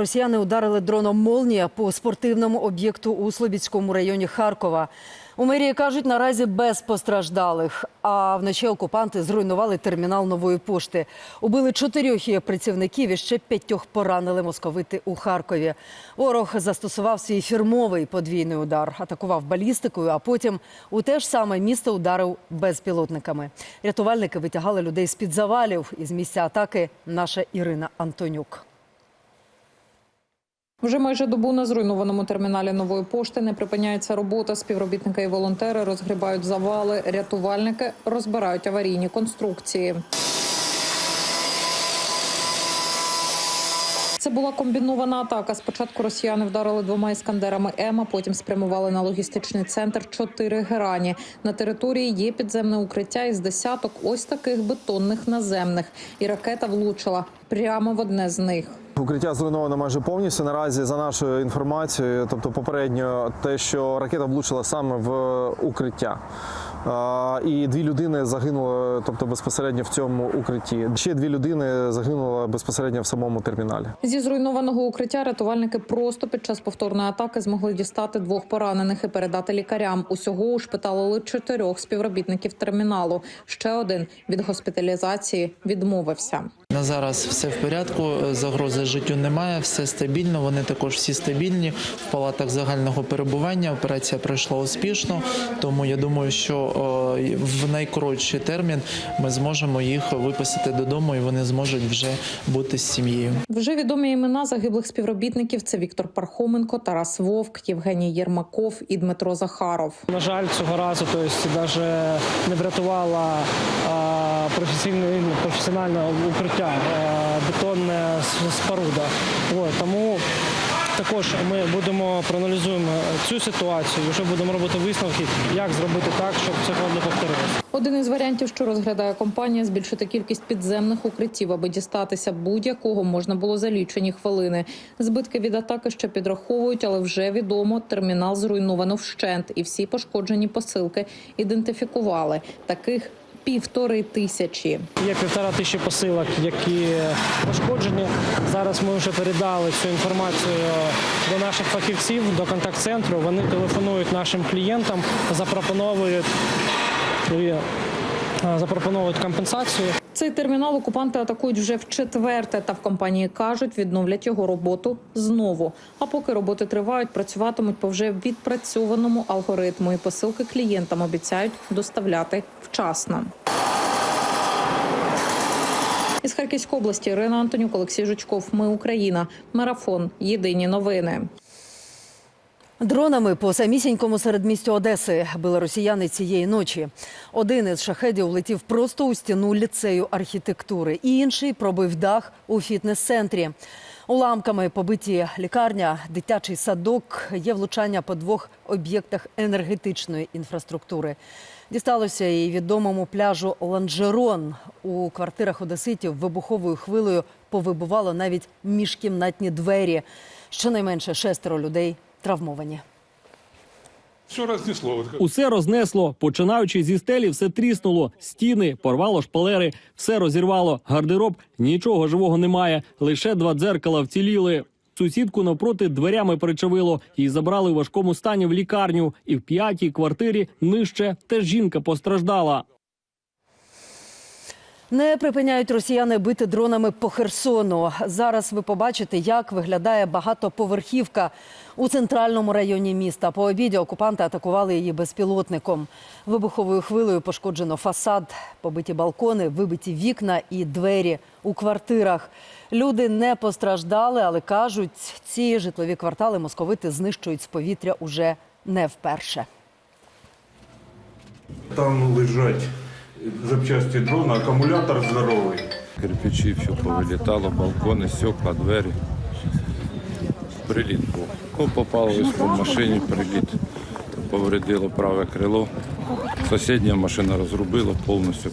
Росіяни ударили дроном «Молнія» по спортивному об'єкту у Слобідському районі Харкова. У мерії кажуть, наразі без постраждалих. А вночі окупанти зруйнували термінал нової пошти. Убили чотирьох її працівників і ще п'ятьох поранили московити у Харкові. Ворог застосував свій фірмовий подвійний удар, атакував балістикою, а потім у те ж саме місто ударив безпілотниками. Рятувальники витягали людей з під завалів. Із місця атаки наша Ірина Антонюк. Вже майже добу на зруйнованому терміналі нової пошти не припиняється робота. Співробітники і волонтери розгрібають завали. Рятувальники розбирають аварійні конструкції. Це була комбінована атака. Спочатку росіяни вдарили двома іскандерами М, а потім спрямували на логістичний центр чотири герані. На території є підземне укриття із десяток ось таких бетонних наземних. І ракета влучила прямо в одне з них. Укриття зруйновано майже повністю. Наразі за нашою інформацією, тобто попередньо, те, що ракета влучила саме в укриття. І дві людини загинули, тобто безпосередньо в цьому укритті. Ще дві людини загинули безпосередньо в самому терміналі. Зі зруйнованого укриття рятувальники просто під час повторної атаки змогли дістати двох поранених і передати лікарям. Усього ушпиталили чотирьох співробітників терміналу. Ще один від госпіталізації відмовився. На зараз все в порядку, загрози життю немає, все стабільно. Вони також всі стабільні в палатах загального перебування. Операція пройшла успішно, тому я думаю, що е, в найкоротший термін ми зможемо їх виписати додому, і вони зможуть вже бути з сім'єю. Вже відомі імена загиблих співробітників. Це Віктор Пархоменко, Тарас Вовк, Євгеній Єрмаков і Дмитро Захаров. На жаль, цього разу то есть, навіть не врятувала професійне, професіональне укриття, а, бетонна споруда. Тому також ми будемо проаналізуємо цю ситуацію, вже будемо робити висновки, як зробити так, щоб цього не повторилося. Один із варіантів, що розглядає компанія, збільшити кількість підземних укриттів, аби дістатися будь-якого можна було за лічені хвилини. Збитки від атаки ще підраховують, але вже відомо, термінал зруйновано вщент, і всі пошкоджені посилки ідентифікували. Таких півтори тисячі. Є півтора тисячі посилок, які пошкоджені. Зараз ми вже передали цю інформацію до наших фахівців, до контакт-центру. Вони телефонують нашим клієнтам, а, запропонують компенсацію. Цей термінал окупанти атакують вже в четверте. Та в компанії кажуть, відновлять його роботу знову. А поки роботи тривають, працюватимуть по вже відпрацьованому алгоритму. І посилки клієнтам обіцяють доставляти вчасно. Із Харківської області Ірина Антонюк, Олексій Жучков. Ми Україна. Марафон. Єдині новини. Дронами по самісінькому середмістю Одеси били росіяни цієї ночі. Один із шахедів влетів просто у стіну ліцею архітектури, інший пробив дах у фітнес-центрі. Уламками побиті лікарня, дитячий садок. Є влучання по двох об'єктах енергетичної інфраструктури. Дісталося і відомому пляжу Ланжерон. У квартирах одеситів вибуховою хвилею повибувало навіть міжкімнатні двері. Щонайменше шестеро людей травмовані. Все разнесло. Усе рознесло, починаючи зі стелі, все тріснуло, стіни, порвало шпалери, все розірвало. Гардероб нічого живого немає, лише два дзеркала вціліли. Сусідку навпроти дверями причавило і забрали у важкому стані в лікарню. І в п'ятій квартирі нижче теж жінка постраждала. Не припиняють росіяни бити дронами по Херсону. Зараз ви побачите, як виглядає багатоповерхівка у центральному районі міста. По обіді окупанти атакували її безпілотником. Вибуховою хвилею пошкоджено фасад, побиті балкони, вибиті вікна і двері у квартирах. Люди не постраждали, але кажуть, ці житлові квартали московити знищують з повітря уже не вперше. Там лежать запчасти дрона, акумулятор здоровий. Кирпичі все повилітало, балкони, стекла, двері. Приліт був. Ну, попало в машині, приліт. Повредило праве крило. Сусідня машина розрубила повністю.